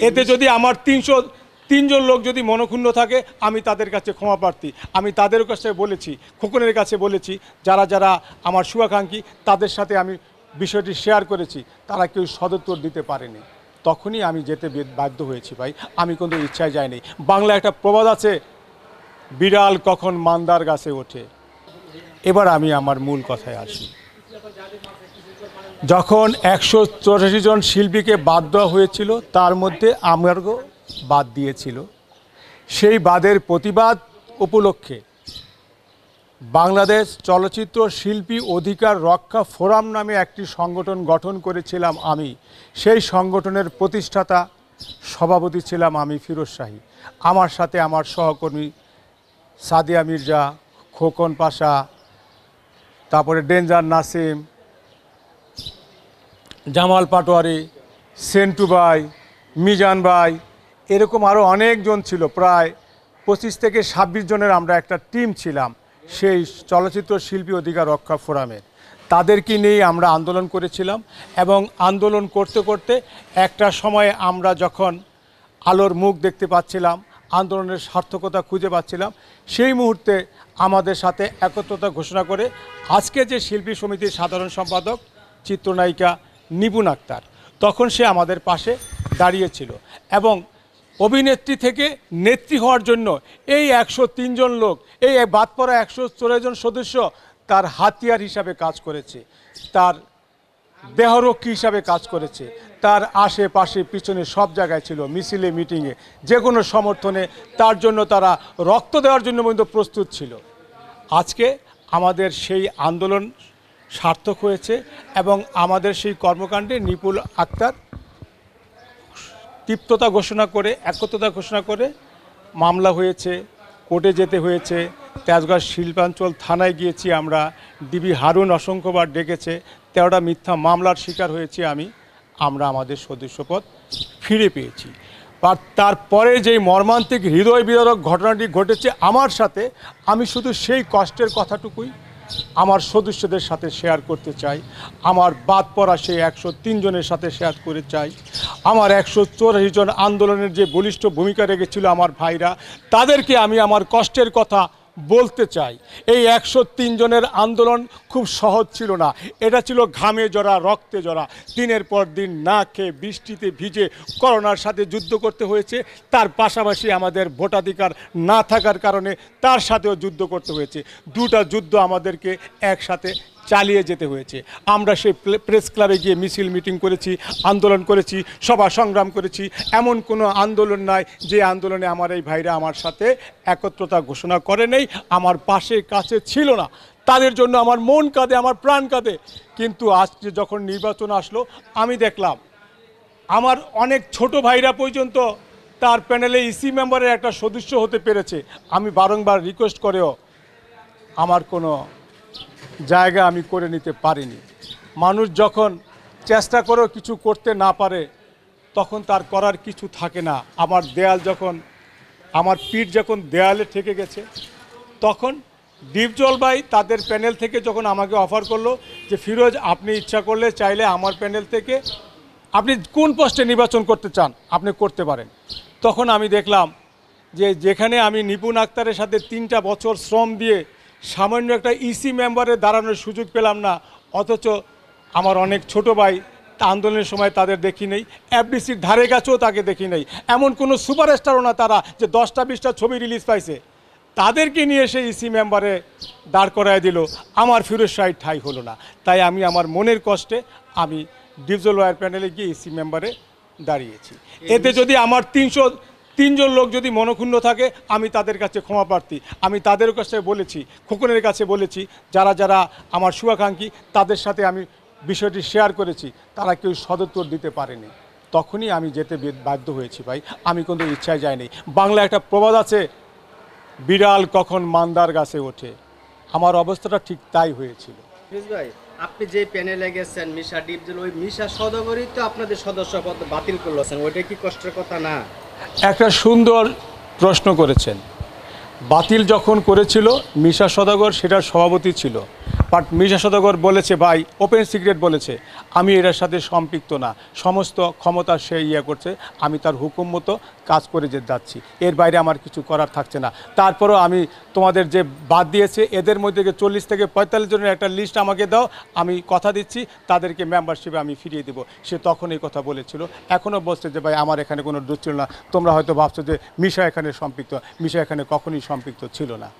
এতে যদি আমার তিনশো, তিনজন লোক যদি মনক্ষুণ্ণ থাকে, আমি তাদের কাছে ক্ষমা প্রার্থী। আমি তাদের কাছে বলেছি, খোকনের কাছে বলেছি, যারা যারা আমার শুভাকাঙ্ক্ষী, তাদের সাথে আমি বিষয়টি শেয়ার করেছি, তারা কেউ সদুত্তর দিতে পারেনি। তখনই আমি যেতে বাধ্য হয়েছি ভাই। আমি কিন্তু ইচ্ছায় যাইনি। বাংলা একটা প্রবাদ আছে, বিড়াল কখন মান্দার গাছে ওঠে। এবার আমি আমার মূল কথায় আসি। যখন একশো চৌরাশি জন শিল্পীকে বাদ দেওয়া হয়েছিল, তার মধ্যে আমারও বাদ দিয়েছিল। সেই বাদের প্রতিবাদ উপলক্ষে বাংলাদেশ চলচ্চিত্র শিল্পী অধিকার রক্ষা ফোরাম নামে একটি সংগঠন গঠন করেছিলাম আমি। সেই সংগঠনের প্রতিষ্ঠাতা সভাপতি ছিলাম আমি ফিরোজ শাহী। আমার সাথে আমার সহকর্মী সাদিয়া মির্জা, খোকন পাশা, তারপরে ডেঞ্জার নাসিম জামাল পাটোয়ারি, সেন্টু ভাই মিজান ভাই এরকম আরও অনেকজন ছিল। প্রায় পঁচিশ থেকে ছাব্বিশ জনের আমরা একটা টিম ছিলাম সেই চলচ্চিত্র শিল্পী অধিকার রক্ষা ফোরামের তাদেরকে নিয়েই আমরা আন্দোলন করেছিলাম এবং আন্দোলন করতে করতে একটা সময়ে আমরা যখন আলোর মুখ দেখতে পাচ্ছিলাম, আন্দোলনের সার্থকতা খুঁজে পাচ্ছিলাম, সেই মুহূর্তে আমাদের সাথে একত্রতা ঘোষণা করে আজকে যে শিল্পী সমিতির সাধারণ সম্পাদক, চিত্রনায়িকা নিপুণ আক্তার। তখন সে আমাদের পাশে দাঁড়িয়েছিল এবং অভিনেত্রী থেকে নেত্রী হওয়ার জন্য এই একশো তিনজন লোক, এই বাদ পড়া একশো জন সদস্য তার হাতিয়ার হিসাবে কাজ করেছে, তার দেহরক্ষী হিসাবে কাজ করেছে, তার আশেপাশে পিছনে সব জায়গায় ছিল, মিছিলে, মিটিংয়ে যে কোনো সমর্থনে তার জন্য তারা রক্ত দেওয়ার জন্য পর্যন্ত প্রস্তুত ছিল। আজকে আমাদের সেই আন্দোলন সার্থক হয়েছে এবং আমাদের সেই কর্মকাণ্ডে নিপুল আক্তার তিপ্ততা ঘোষণা করে, একত্রতা ঘোষণা করে মামলা হয়েছে, কোর্টে যেতে হয়েছে। তেজগাঁ শিল্পাঞ্চল থানায় গিয়েছি আমরা। ডিবি হারুন অসংখ্যবার ডেকেছে। তেরোটা মিথ্যা মামলার শিকার হয়েছি আমি। আমরা আমাদের সদস্যপদ ফিরে পেয়েছি। তারপরে যেই মর্মান্তিক হৃদয় বিদারক ঘটনাটি ঘটেছে আমার সাথে, আমি শুধু সেই কষ্টের কথাটুকুই আমার সদস্যদের সাথে শেয়ার করতে চাই। আমার বাদ পড়া সেই একশো জনের সাথে শেয়ার করে চাই। আমার একশো চৌরাশি জন আন্দোলনের যে বলিষ্ঠ ভূমিকা রেখেছিল আমার ভাইরা, তাদেরকে আমি আমার কষ্টের কথা বলতে চাই, এই একশো জনের আন্দোলন খুব সহজ ছিল না। এটা ছিল ঘামে জড়া রক্তে জড়া দিনের পর দিন না খেয়ে বৃষ্টিতে ভিজে করোনার সাথে যুদ্ধ করতে হয়েছে। তার পাশাপাশি আমাদের ভোটাধিকার না থাকার কারণে তার সাথেও যুদ্ধ করতে হয়েছে। দুটা যুদ্ধ আমাদেরকে একসাথে চালিয়ে যেতে হয়েছে। আমরা সেই প্রেস ক্লাবে গিয়ে মিছিল মিটিং করেছি, আন্দোলন করেছি, সভা সংগ্রাম করেছি। এমন কোনো আন্দোলন নাই যে আন্দোলনে আমার এই ভাইরা আমার সাথে একত্রতা ঘোষণা করে নেই, আমার পাশে কাছে ছিল না। তাদের জন্য আমার মন কাঁদে, আমার প্রাণ কাঁদে। কিন্তু আজকে যখন নির্বাচন আসলো, আমি দেখলাম, আমার অনেক ছোট ভাইরা পর্যন্ত তার প্যানেলে ইসি মেম্বারের একটা সদস্য হতে পেরেছে। আমি বারংবার রিকোয়েস্ট করেও, আমার কোনো জায়গা আমি করে নিতে পারিনি। মানুষ যখন চেষ্টা করেও কিছু করতে না পারে, তখন তার করার কিছু থাকে না। আমার দেয়াল যখন, আমার পিঠ যখন দেয়ালে ঠেকে গেছে, তখন দীপজল ভাই তাদের প্যানেল থেকে যখন আমাকে অফার করল যে, ফিরোজ, আপনি ইচ্ছা করলে চাইলে আমার প্যানেল থেকে আপনি কোন পোস্টে নির্বাচন করতে চান, আপনি করতে পারেন। তখন আমি দেখলাম যে, যেখানে আমি নিপুণ আক্তারের সাথে তিনটা বছর শ্রম দিয়ে সামান্য একটা ইসি মেম্বারে দাঁড়ানোর সুযোগ পেলাম না অথচ আমার অনেক ছোট ভাই আন্দোলনের সময় তাদের দেখি নেই এফডিসির ধারে কাছেও তাকে দেখি নেই। এমন কোনো সুপারস্টারও না তারা যে দশটা বিশটা ছবি রিলিজ পাইছে। তাদেরকে নিয়ে এসে ইসি মেম্বারে দাঁড় করায় দিল আমার ফিরোজ শাহী ঠাই হলো না। তাই আমি আমার মনের কষ্টে আমি ডিপজল ওয়ার প্যানেলে গিয়ে ইসি মেম্বারে দাঁড়িয়েছি। এতে যদি আমার তিনশো তিনজন লোক যদি মনক্ষুণ্ণ থাকে, আমি তাদের কাছে ক্ষমা প্রার্থী। আমি তাদের কাছে বলেছি, খোকনের কাছে বলেছি, যারা যারা আমার শুভাকাঙ্ক্ষী, তাদের সাথে আমি বিষয়টি শেয়ার করেছি, তারা কেউ সদুত্তর দিতে পারেনি। তখনই আমি যেতে বাধ্য হয়েছি ভাই। আমি কিন্তু ইচ্ছায় যাইনি। বাংলা একটা প্রবাদ আছে, বিড়াল কখন মান্দার গাছে ওঠে। আমার অবস্থাটা ঠিক তাই হয়েছিল। ভাই, আপনি যে প্যানেলে গেছেন, মিশা ডিপজল, ওই মিশা সদগরই তো আপনাদের সদস্য পদ বাতিল করলেছেন ওইটা কি কষ্টের কথা না? একটা সুন্দর প্রশ্ন করেছেন। বাতিল যখন করেছিল মিশা সদাগর সেটার সভাপতি ছিল। বাট মিশা সদাগর বলেছে, ভাই ওপেন সিক্রেট বলেছে। আমি এটার সাথে সম্পৃক্ত না। সমস্ত ক্ষমতা সে ইয়ে করছে। আমি তার হুকুম মতো কাজ করে যে যাচ্ছি। এর বাইরে আমার কিছু করার থাকছে না। তারপরও আমি তোমাদের যে বাদ দিয়েছে, এদের মধ্যে চল্লিশ থেকে পঁয়তাল্লিশ জনের একটা লিস্ট আমাকে দাও। আমি কথা দিচ্ছি, তাদেরকে মেম্বারশিপে আমি ফিরিয়ে দেবো। সে তখন এই কথা বলেছিল। এখনও বলছে যে, ভাই, আমার এখানে কোনো দোষ ছিল না। তোমরা হয়তো ভাবছ যে, মিশা এখানে সম্পৃক্ত। মিশা এখানে কখনোই সম্পৃক্ত ছিল না।